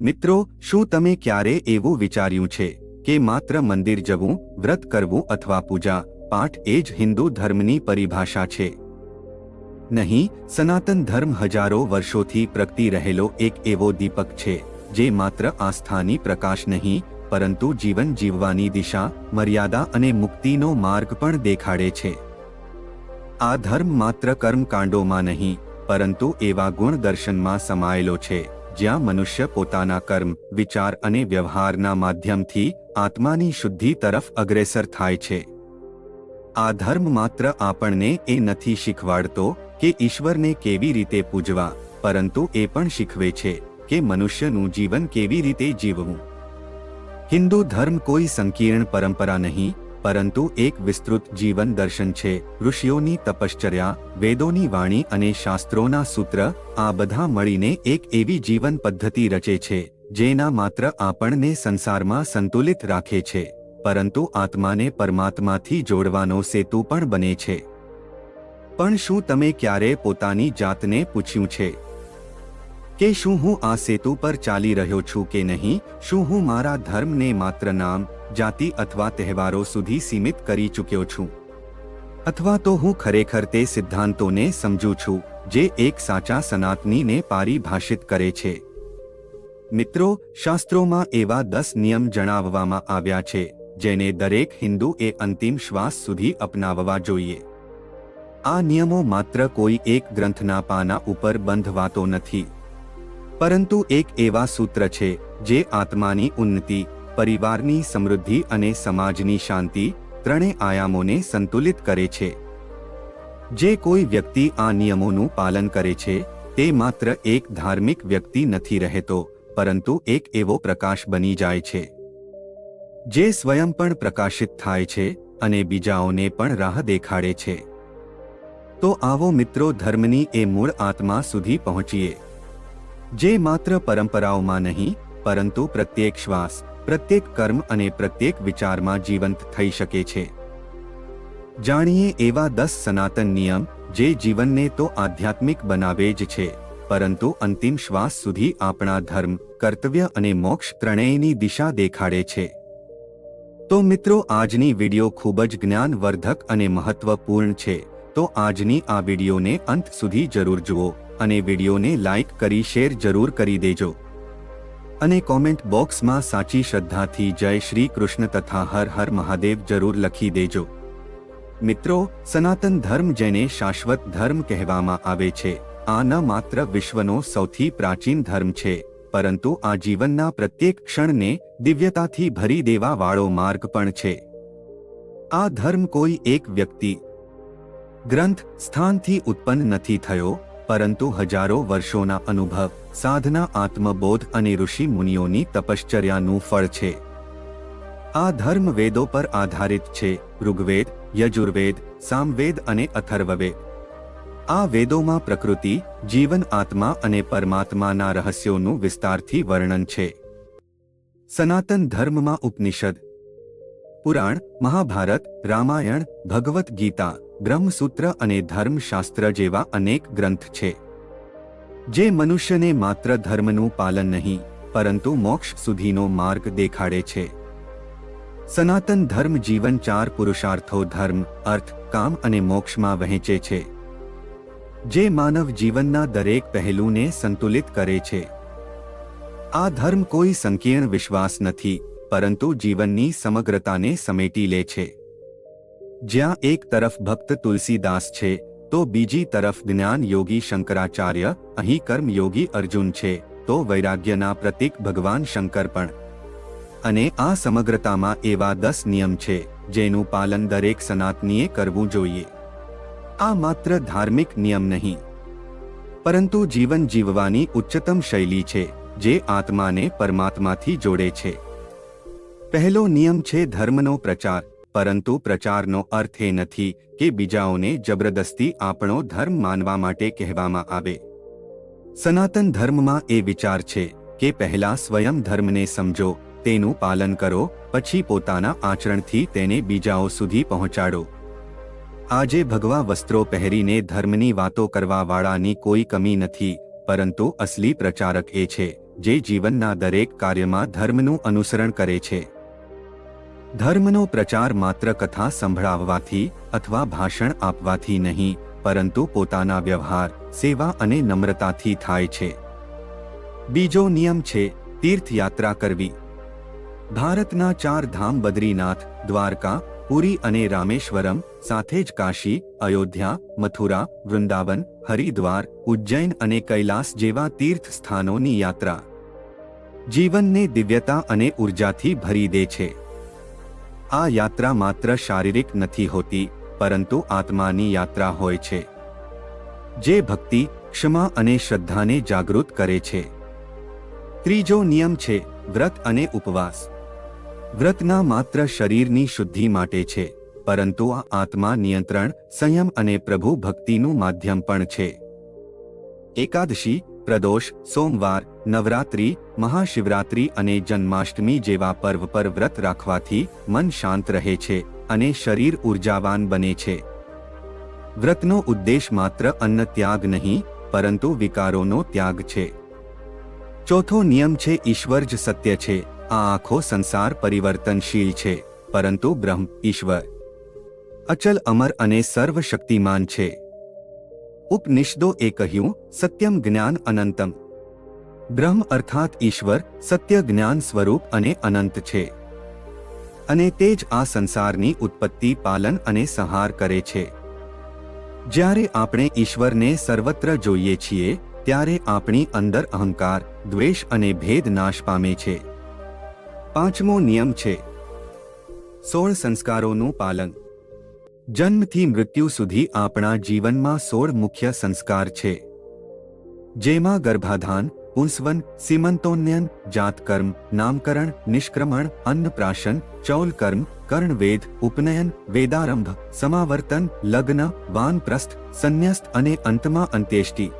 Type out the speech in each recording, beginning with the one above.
મિત્રો, શું તમે ક્યારે એવું વિચાર્યું છે કે માત્ર મંદિર જવું, વ્રત કરવું અથવા પૂજા પાઠ એ જ હિન્દુ ધર્મની પરિભાષા છે? નહીં, સનાતન ધર્મ હજારો વર્ષોથી પ્રગતિ રહેલો એક એવો દીપક છે જે માત્ર આસ્થાની પ્રકાશ નહીં, પરંતુ જીવન જીવવાની દિશા, મર્યાદા અને મુક્તિનો માર્ગ પણ દેખાડે છે. આ ધર્મ માત્ર કર્મકાંડોમાં નહીં, પરંતુ એવા ગુણ દર્શનમાં સમાયેલો છે. જ્યાં મનુષ્ય પોતાના કર્મ, વિચાર અને વ્યવહારના માધ્યમથી આત્માની શુદ્ધિ તરફ અગ્રેસર થાય છે. આ ધર્મ માત્ર આપણને એ નથી શીખવાડતો કે ઈશ્વરને કેવી રીતે પૂજવા, પરંતુ એ પણ શીખવે છે કે મનુષ્યનું જીવન કેવી રીતે જીવવું. હિન્દુ ધર્મ કોઈ સંકીર્ણ પરંપરા નહીં પરંતુ એક વિસ્તૃત જીવન દર્શન છે. ઋષિઓની તપશ્ચર્યા, વેદોની વાણી અને શાસ્ત્રોના સૂત્ર, આ બધા મળીને એક એવી જીવન પદ્ધતિ રચે છે, જેના માત્ર આપણને સંસારમાં સંતુલિત રાખે છે, પરંતુ આત્માને પરમાત્માથી જોડવાનો સેતુ પણ બને છે. પણ શું તમે ક્યારે પોતાની જાતને પૂછ્યું છે? કે શું હું આ સેતુ પર ચાલી રહ્યો છું કે નહીં? શું હું મારા ધર્મને માત્ર નામ જાતિ અથવા તહેવારો સુધી સીમિત કરી ચૂક્યો છું. અથવા તો હું ખરેખર તે સિદ્ધાંતોને સમજું છું, જે એક સાચા સનાતનીને પારિભાષિત કરે છે. મિત્રો, શાસ્ત્રોમાં એવા દસ નિયમ જણાવવામાં આવ્યા છે, જેને દરેક હિન્દુ એ અંતિમ શ્વાસ સુધી અપનાવવા જોઈએ. આ નિયમો માત્ર કોઈ એક ગ્રંથના પાના ઉપર બંધવાતો નથી. પરંતુ એક એવા સૂત્ર છે, જે આત્માની ઉન્નતિ પરિવારની સમૃદ્ધિ અને સમાજની શાંતિ ત્રણે આયામોને સંતુલિત કરે છે. જે કોઈ વ્યક્તિ આ નિયમોનું પાલન કરે છે, તે માત્ર એક ધાર્મિક વ્યક્તિ નથી રહેતો, પરંતુ એક એવો પ્રકાશ બની જાય છે. જે સ્વયં પણ પ્રકાશિત થાય છે અને બીજાઓને પણ રાહ દેખાડે છે. તો આવો મિત્રો ધર્મની એ મૂળ આત્મા સુધી પહોંચીએ. જે માત્ર પરંપરાઓમાં નહીં, પરંતુ પ્રત્યેક શ્વાસ પ્રત્યેક કર્મ અને પ્રત્યેક વિચારમાં જીવંત થઈ શકે છે. જાણીએ એવા દસ સનાતન નિયમ, જે જીવનને તો આધ્યાત્મિક બનાવે જ છે, પરંતુ અંતિમ શ્વાસ સુધી આપણા ધર્મ, કર્તવ્ય અને મોક્ષ ત્રણેયની દિશા દેખાડે છે. તો મિત્રો, આજની વિડિયો ખૂબ જ જ્ઞાનવર્ધક અને મહત્વપૂર્ણ છે. તો આજની આ વિડિયોને અંત સુધી જરૂર જુઓ અને વિડીયોને લાઇક કરી શેર જરૂર કરી દેજો. અને કોમેન્ટ બોક્સમાં સાચી શ્રદ્ધાથી જય શ્રી કૃષ્ણ તથા હર હર મહાદેવ જરૂર લખી દેજો. મિત્રો, સનાતન ધર્મ જેને શાશ્વત ધર્મ કહેવામાં આવે છે, આ ન માત્ર વિશ્વનો સૌથી પ્રાચીન ધર્મ છે, પરંતુ આ જીવનના પ્રત્યેક ક્ષણને દિવ્યતાથી ભરી દેવા વાળો માર્ગ પણ છે. આ ધર્મ કોઈ એક વ્યક્તિ ગ્રંથ સ્થાનથી ઉત્પન્ન નથી થયો પરંતુ હજારો વર્ષોના અનુભવ, સાધના, આત્મબોધ અને ઋષિ મુનિઓની તપશ્ચર્યાનું ફળ છે. આ ધર્મ વેદો પર આધારિત છે, ઋગ્વેદ, યજુર્વેદ, સામવેદ અને અથર્વવેદ. આ વેદોમાં પ્રકૃતિ, જીવન આત્મા અને પરમાત્માના રહસ્યોનું વિસ્તારથી વર્ણન છે. સનાતન ધર્મમાં ઉપનિષદ, પુરાણ, મહાભારત, રામાયણ, ભગવદ્ ગીતા બ્રહ્મસૂત્ર અને ધર્મશાસ્ત્ર જેવા અનેક ગ્રંથ છે. જે મનુષ્યને માત્ર ધર્મનું પાલન નહીં, પરંતુ મોક્ષ સુધીનો માર્ગ દેખાડે છે. સનાતન ધર્મ જીવન ચાર પુરુષાર્થો ધર્મ, અર્થ, કામ અને મોક્ષમાં વહેંચે છે. જે માનવ જીવનના દરેક પહેલુંને સંતુલિત કરે છે. આ ધર્મ કોઈ સંકીર્ણ વિશ્વાસ નથી, પરંતુ જીવનની સમગ્રતાને સમેટી લે છે. જ્યાં એક તરફ ભક્ત તુલસીદાસ છે, તો બીજી તરફ જ્ઞાન યોગી શંકરાચાર્ય, અહીં કર્મ યોગી અર્જુન છે, તો વૈરાગ્યના પ્રતીક ભગવાન શંકર પણ. અને આ સમગ્રતામાં એવા દસ નિયમ છે, જેનું પાલન દરેક સનાતનીએ કરવું જોઈએ. આ માત્ર ધાર્મિક નિયમ નહીં. પરંતુ જીવન જીવવાની ઉચ્ચતમ શૈલી છે, જે આત્માને પરમાત્માથી જોડે છે. પહેલો નિયમ છે ધર્મનો પ્રચાર. પરંતુ પ્રચારનો અર્થ એ નથી કે બીજાઓને જબરદસ્તી આપણો ધર્મ માનવા માટે કહેવામાં આવે. સનાતન ધર્મમાં એ વિચાર છે કે પહેલા સ્વયં ધર્મને સમજો, તેનું પાલન કરો, પછી પોતાના આચરણથી તેને બીજાઓ સુધી પહોંચાડો. આજે ભગવા વસ્ત્રો પહેરીને ધર્મની વાતો કરવાવાળાની કોઈ કમી નથી, પરંતુ અસલી પ્રચારક એ છે જે જીવનના દરેક કાર્યમાં ધર્મનું અનુસરણ કરે છે. ધર્મનો પ્રચાર માત્ર કથા સંભળાવવાથી અથવા ભાષણ આપવાથી નહીં, પરંતુ પોતાના વ્યવહાર, સેવા અને નમ્રતાથી થાય છે. બીજો નિયમ છે, તીર્થયાત્રા કરવી. ભારતના ચાર ધામ બદ્રીનાથ, દ્વારકા, પુરી અને રામેશ્વરમ, સાથે જ કાશી, અયોધ્યા, મથુરા, વૃંદાવન, હરિદ્વાર, ઉજ્જૈન અને કૈલાસ જેવા તીર્થ સ્થાનોની યાત્રા. જીવનને દિવ્યતા અને ઉર્જાથી ભરી દે છે. આ યાત્રા માત્ર શારીરિક નથી હોતી, પરંતુ આત્માની યાત્રા હોય છે. જે ભક્તિ, ક્ષમા અને શ્રદ્ધાને જાગૃત કરે છે. ત્રીજો નિયમ છે, વ્રત અને ઉપવાસ. વ્રતના માત્ર શરીરની શુદ્ધિ માટે છે, પરંતુ આ આત્મા નિયંત્રણ, સંયમ અને પ્રભુ ભક્તિનું માધ્યમ પણ છે. એકાદશી પ્રદોષ, સોમવાર, નવરાત્રી, મહાશિવરાત્રી અને જન્માષ્ટમી જેવા પર્વ પર વ્રત રાખવાથી મન શાંત રહે છે અને શરીર ઉર્જાવાન બને છે. વ્રતનો ઉદ્દેશ માત્ર અન્ન ત્યાગ નહીં, પરંતુ વિકારોનો ત્યાગ છે. ચોથો નિયમ છે, ઈશ્વર જ સત્ય છે. આ આખો સંસાર પરિવર્તનશીલ છે, પરંતુ બ્રહ્મ, ઈશ્વર. અચલ અમર અને સર્વશક્તિમાન છે. ઉપનિષદો એ કહ્યું, સત્યમ જ્ઞાન અનંતમ. બ્રહ્મ અર્થાત ઈશ્વર, સત્ય જ્ઞાન સ્વરૂપ અને અનંત છે. અને તે જ આ સંસારની ઉત્પત્તિ, પાલન અને સંહાર કરે છે. જ્યારે આપણે ઈશ્વરને સર્વત્ર જોઈએ છીએ, ત્યારે આપણી અંદર અહંકાર, દ્વેષ અને ભેદ નાશ પામે છે. પાંચમો નિયમ છે. સોળ સંસ્કારોનું પાલન. જન્મથી મૃત્યુ સુધી આપણા જીવનમાં સોળ મુખ્ય સંસ્કાર છે. જેમાં ગર્ભાધાન પુંસવન સીમંતોન્યન, જાતકર્મ, નામકરણ, નિષ્ક્રમણ, અન્નપ્રાશન, ચૌલકર્મ, કર્ણવેદ, ઉપનયન, વેદારંભ, સમાવર્તન, લગ્ન, વાનપ્રસ્થ, સંન્યસ્ત અને અંતમાં અંત્યેષ્ટિ.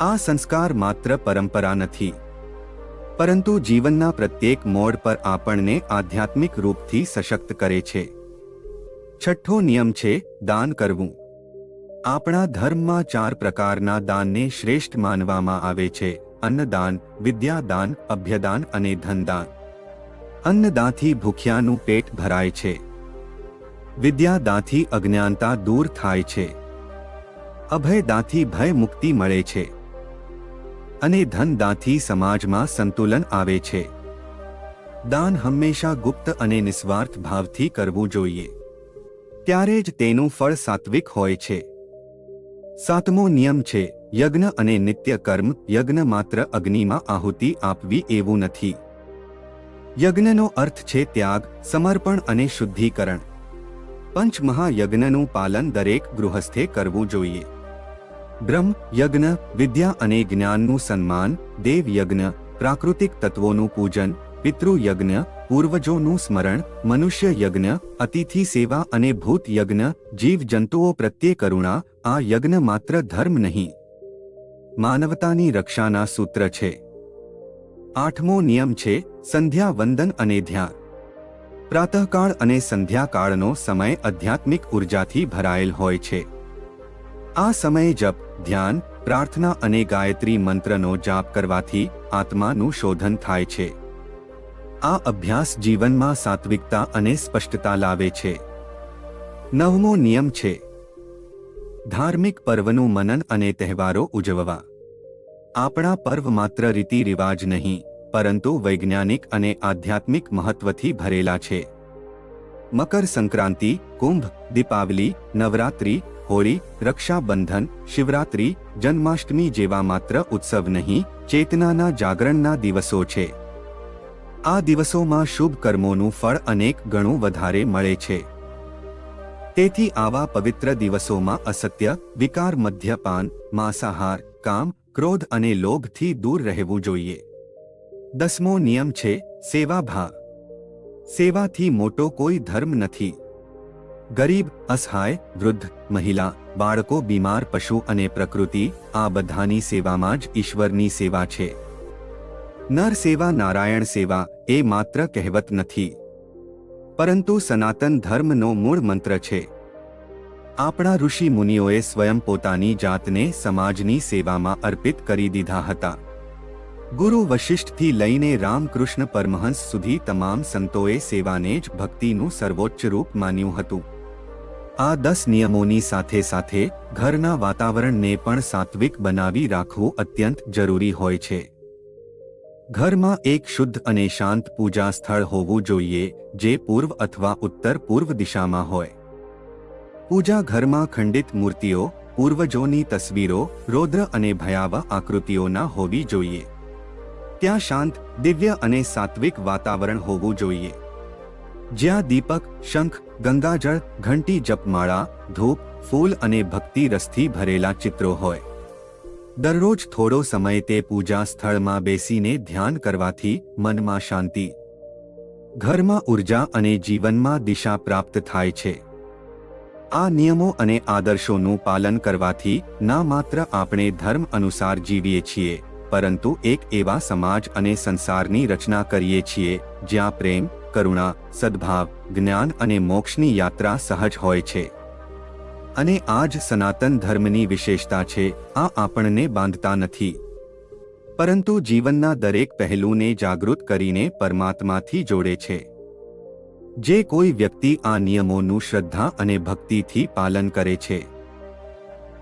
આ સંસ્કાર માત્ર પરંપરા નથી. પરંતુ જીવનના પ્રત્યેક મોડ પર આપણને આધ્યાત્મિક રૂપથી સશક્ત કરે છે. છઠ્ઠો નિયમ છે દાન કરવું. આપણા ધર્મમાં ચાર પ્રકારના દાનને શ્રેષ્ઠ માનવામાં આવે છે. અન્નદાન, વિદ્યાદાન, અભ્યદાન અને ધનદાન. અન્નદાનથી ભૂખ્યાનું પેટ ભરાય છે. વિદ્યાદાનથી અજ્ઞાનતા દૂર થાય છે. અભયદાનથી ભય મુક્તિ મળે છે. અને ધનદાનથી સમાજમાં સંતુલન આવે છે. દાન હંમેશા ગુપ્ત અને નિસ્વાર્થ ભાવથી કરવું જોઈએ. ત્યારે જ તેનું ફળ સાત્વિક હોય છે. સાતમો નિયમ છે, યજ્ઞ અને નિત્ય કર્મ, યજ્ઞ માત્ર અગ્નિમાં આહુતિ આપવી એવું નથી. યજ્ઞનો અર્થ છે ત્યાગ, સમર્પણ અને શુદ્ધિકરણ. પંચમહાયજ્ઞનું પાલન દરેક ગૃહસ્થે કરવું જોઈએ. બ્રહ્મ, યજ્ઞ, વિદ્યા અને જ્ઞાનનું સન્માન દેવ યજ્ઞ પ્રાકૃતિક તત્વોનું પૂજન, પિતૃયજ્ઞ પૂર્વજોનું સ્મરણ, મનુષ્ય યજ્ઞ, અતિથિ સેવા અને ભૂત યજ્ઞ જીવ જંતુઓ પ્રત્યે કરુણા, આ યજ્ઞ માત્ર ધર્મ નહીં. માનવતાની રક્ષાના સૂત્ર છે. આઠમો નિયમ છે, સંધ્યા વંદન અને ધ્યાન. પ્રાતઃકાળ અને સંધ્યાકાળનો સમય આધ્યાત્મિક ઉર્જાથી ભરાયેલ હોય છે. આ સમયે જપ, ધ્યાન, પ્રાર્થના અને ગાયત્રી મંત્રનો જાપ કરવાથી આત્માનું શોધન થાય છે. આ અભ્યાસ જીવનમાં સાત્વિકતા અને સ્પષ્ટતા લાવે છે. નવમો નિયમ છે. ધાર્મિક પર્વનું મનન અને તહેવારો ઉજવવા. આપણા પર્વ માત્ર રીતિ રિવાજ નહીં, પરંતુ વૈજ્ઞાનિક અને આધ્યાત્મિક મહત્વથી ભરેલા છે. મકર સંક્રાંતિ, કુંભ, દીપાવલી, નવરાત્રી, હોળી, રક્ષાબંધન, શિવરાત્રી, જન્માષ્ટમી જેવા માત્ર ઉત્સવ નહીં, ચેતનાના જાગરણના દિવસો છે. આ દિવસોમાં શુભ કર્મોનું ફળ અનેક ગણું વધારે મળે છે. તેથી આવા પવિત્ર દિવસોમાં અસત્ય, વિકાર, મદ્યપાન, માંસાહાર, કામ, ક્રોધ અને લોભથી દૂર રહેવું જોઈએ. દસમો નિયમ છે સેવાભા સેવાથી મોટો કોઈ ધર્મ નથી. ગરીબ, અસહાય, વૃદ્ધ, મહિલા, બાળકો, બીમાર, પશુ અને પ્રકૃતિ આ બધાની સેવામાં જ ઈશ્વરની સેવા છે. નર સેવા નારાયણ સેવા એ માત્ર કહેવત નથી. પરંતુ સનાતન ધર્મનો મૂળ મંત્ર છે. આપણા ઋષિ મુનિઓએ સ્વયં પોતાની જાતને સમાજની સેવામાં અર્પિત કરી દીધા હતા. ગુરુ વશિષ્ઠથી લઈને રામકૃષ્ણ પરમહંસ સુધી તમામ સંતોએ સેવાને જ ભક્તિનું સર્વોચ્ચ રૂપ માન્યું હતું. આ દસ નિયમોની સાથે સાથે ઘરના વાતાવરણને પણ સાત્વિક બનાવી રાખવું અત્યંત જરૂરી હોય છે. ઘરમાં એક શુદ્ધ અને શાંત પૂજા સ્થળ હોવું જોઈએ, જે પૂર્વ અથવા ઉત્તર પૂર્વ દિશામાં હોય. પૂજા ઘરમાં ખંડિત મૂર્તિઓ, પૂર્વજોની તસવીરો, રૌદ્ર અને ભયાવહ આકૃતિઓના હોવી જોઈએ. ત્યાં શાંત, દિવ્ય અને સાત્વિક વાતાવરણ હોવું જોઈએ. જ્યાં દીપક, શંખ, ગંગાજળ, ઘંટી, જપમાળા, ધૂપ, ફૂલ અને ભક્તિ રસથી ભરેલા ચિત્રો હોય. દરરોજ થોડો સમય તે પૂજા સ્થળમાં બેસીને ધ્યાન કરવાથી મનમાં શાંતિ. ઘરમાં ઊર્જા અને જીવનમાં દિશા પ્રાપ્ત થાય છે. આ નિયમો અને આદર્શોનું પાલન કરવાથી ના માત્ર આપણે ધર્મ અનુસાર જીવીએ છીએ, પરંતુ એક એવા સમાજ અને સંસારની રચના કરીએ છીએ, જ્યાં પ્રેમ, કરુણા, સદ્ભાવ, જ્ઞાન અને મોક્ષની યાત્રા સહજ હોય છે. અને આ જ સનાતન ધર્મની વિશેષતા છે, આ આપણને બાંધતા નથી. પરંતુ જીવનના દરેક પહેલુંને જાગૃત કરીને પરમાત્માથી જોડે છે. જે કોઈ વ્યક્તિ આ નિયમોનું શ્રદ્ધા અને ભક્તિથી પાલન કરે છે.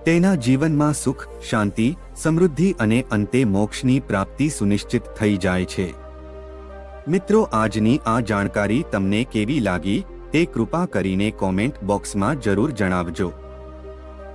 તેના જીવનમાં સુખ, શાંતિ, સમૃદ્ધિ અને અંતે મોક્ષની પ્રાપ્તિ સુનિશ્ચિત થઈ જાય છે. મિત્રો, આજની આ જાણકારી તમને કેવી લાગી? તે કૃપા કરીને કોમેન્ટ બોક્સમાં જરૂર જણાવજો.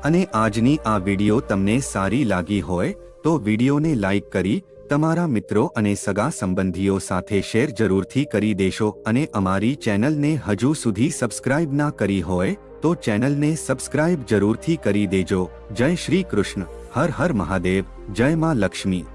અને આજની આ વીડિયો તમને સારી લાગી હોય, તો વિડિયોને લાઇક કરી, તમારા મિત્રો અને સગા સંબંધીઓ સાથે શેર જરૂરથી કરી દેશો અને અમારી ચેનલને હજુ સુધી સબસ્ક્રાઇબ ના કરી હોય, તો ચેનલને સબસ્ક્રાઇબ જરૂરથી કરી દેજો. જય શ્રી કૃષ્ણ. હર હર મહાદેવ. જય માં લક્ષ્મી.